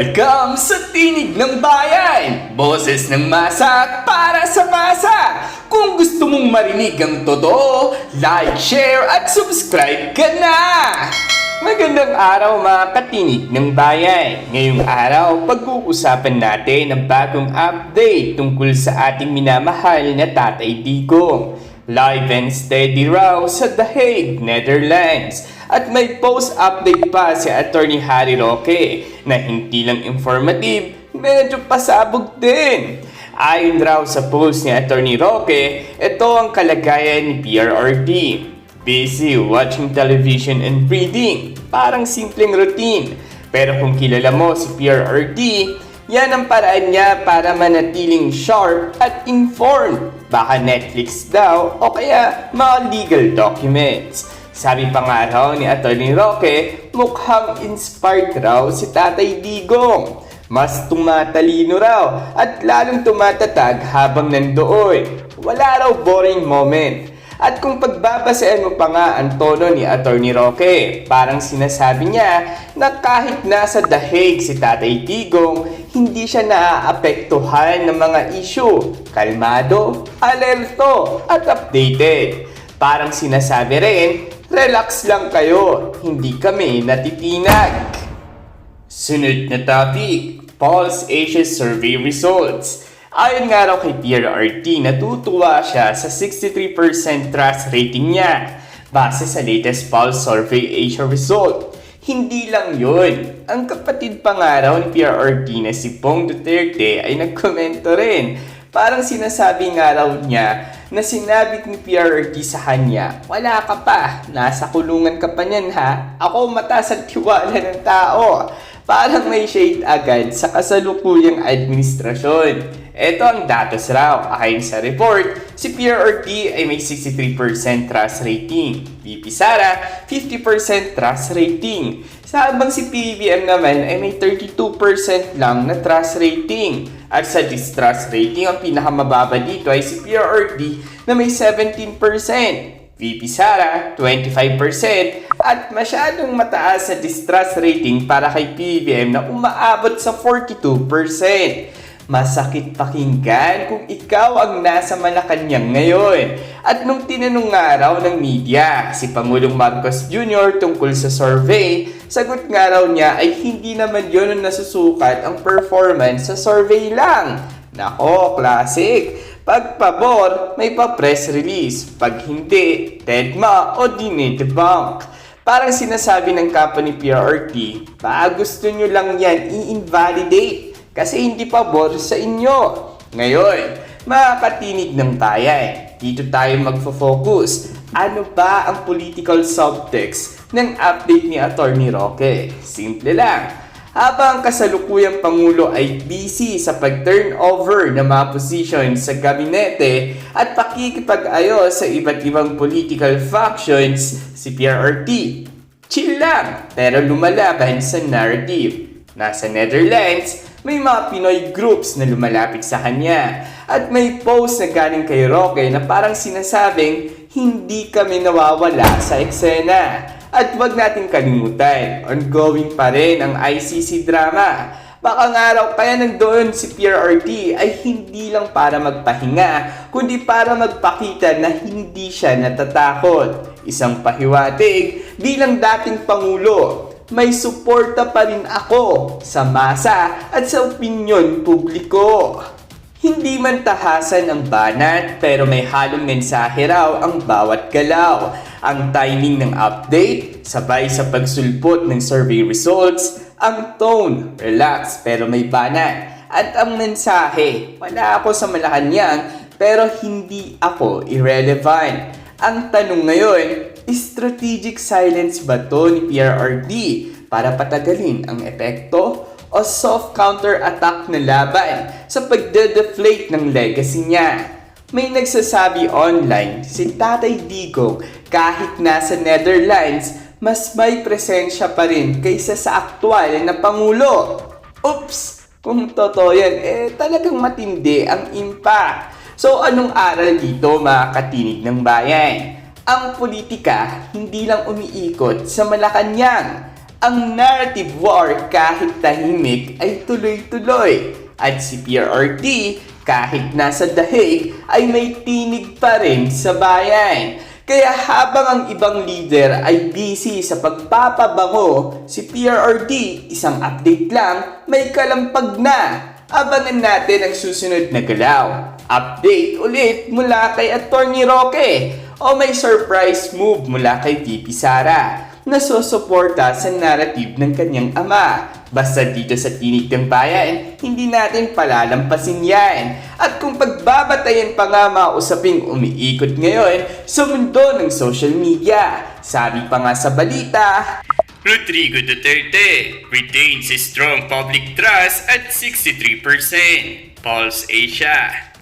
Welcome sa Tinig ng Bayan! Boses ng masa para sa masa! Kung gusto mong marinig ang totoo, like, share at subscribe ka na! Magandang araw mga katinig ng bayan! Ngayong araw, pag-uusapan natin ang bagong update tungkol sa ating minamahal na Tatay Digong. Live and steady raw sa The Hague, Netherlands. At may post-update pa si Attorney Harry Roque na hindi lang informative, medyo pasabog din. Ayon raw sa post ni Attorney Roque, ito ang kalagayan ni PRRD. Busy watching television and reading. Parang simpleng routine. Pero kung kilala mo si PRRD, yan ang paraan niya para manatiling sharp at informed. Baka Netflix daw o kaya mga legal documents. Sabi pa nga raw ni Atty. Roque, mukhang inspired raw si Tatay Digong. Mas tumatalino raw at lalong tumatatag habang nandoon. Wala raw boring moment. At kung pagbabasean mo pa nga ang tono ni Attorney Roque, parang sinasabi niya na kahit nasa Hague si Tatay Tigong, hindi siya naaapektuhan ng mga issue. Kalmado, alerto, at updated. Parang sinasabi rin, relax lang kayo, hindi kami natitinag. Sunod na topic, Pulse Asia Survey Results. Ayon nga raw kay PRRT, natutuwa siya sa 63% trust rating niya base sa latest Pulse Survey Asia result. Hindi lang yun. Ang kapatid pa nga raw ni PRRT na si Pong Duterte ay nagkomento rin. Parang sinasabi nga raw niya na sinabi ni PRRT sa kanya, wala ka pa, nasa kulungan ka pa niyan ha, ako mataas ang tiwala ng tao. Parang may shade agad sa kasalukuyang administrasyon. Ito ang datos raw. Ayon sa report, si PRRT ay may 63% trust rating. VP Sara, 50% trust rating. Sa habang si PBBM naman ay may 32% lang na trust rating. At sa distrust rating, ang pinakamababa dito ay si PRRT na may 17%. VP Sara, 25%, at masyadong mataas sa distrust rating para kay PBM na umaabot sa 42%. Masakit pakinggan kung ikaw ang nasa Malacanang ngayon. At nung tinanong nga raw ng media si Pangulong Marcos Jr. tungkol sa survey, sagot nga raw niya ay hindi naman yun ang nasusukat ang performance sa survey lang. Nako, classic! Pag pabor, may pa-press release. Pag hindi, tedma o dinidebunk. Parang sinasabi ng company PRRT, baka gusto nyo lang yan i-invalidate kasi hindi pabor sa inyo. Ngayon, mga katinig ng bayan, dito tayo magfo-focus. Ano ba ang political subtext ng update ni Attorney Roque? Simple lang. Habang kasalukuyang Pangulo ay busy sa pag-turnover ng mga position sa gabinete at pakikipag-ayos sa iba't ibang political factions, si PRRT. Chill lang, pero lumalaban sa narrative. Nasa Netherlands, may mga Pinoy groups na lumalapit sa kanya. At may post na galing kay Roque na parang sinasabing, hindi kami nawawala sa eksena. At wag nating kalimutan, ongoing pa rin ang ICC drama. Baka nga raw kaya nandoon si PRRT ay hindi lang para magpahinga, kundi para magpakita na hindi siya natatakot. Isang pahiwatig bilang dating Pangulo, may suporta pa rin ako sa masa at sa opinyon publiko. Hindi man tahasan ang banat pero may halong mensahe raw ang bawat galaw. Ang timing ng update, sabay sa pagsulpot ng survey results, ang tone, relax pero may banat. At ang mensahe, wala ako sa Malacanang pero hindi ako irrelevant. Ang tanong ngayon, strategic silence ba to ni PRRD para patagalin ang epekto o soft counter-attack na laban sa pagde-deflate ng legacy niya? May nagsasabi online, si Tatay Digong kahit nasa Netherlands, mas may presensya pa rin kaysa sa aktwal na Pangulo. Oops! Kung totoo yan, eh talagang matindi ang impact. So anong aral dito mga katinig ng bayan? Ang politika hindi lang umiikot sa Malacanang. ang narrative war kahit tahimik ay tuloy-tuloy. At si PRRD kahit nasa dahig ay may tinig pa rin sa bayan. Kaya habang ang ibang leader ay busy sa pagpapabango, si PRRD isang update lang may kalampag na. Abangan natin ang susunod na galaw. Update ulit mula kay Attorney Roque o may surprise move mula kay VP Sara na susuporta sa narrative ng kanyang ama. Basta dito sa Tinig ng Bayan, hindi natin palalampasin yan. At kung pagbabatayan pa nga mga usaping umiikot ngayon sa mundo ng social media, sabi pa nga sa balita, Rodrigo Duterte retains a strong public trust at 63%. Pulse Asia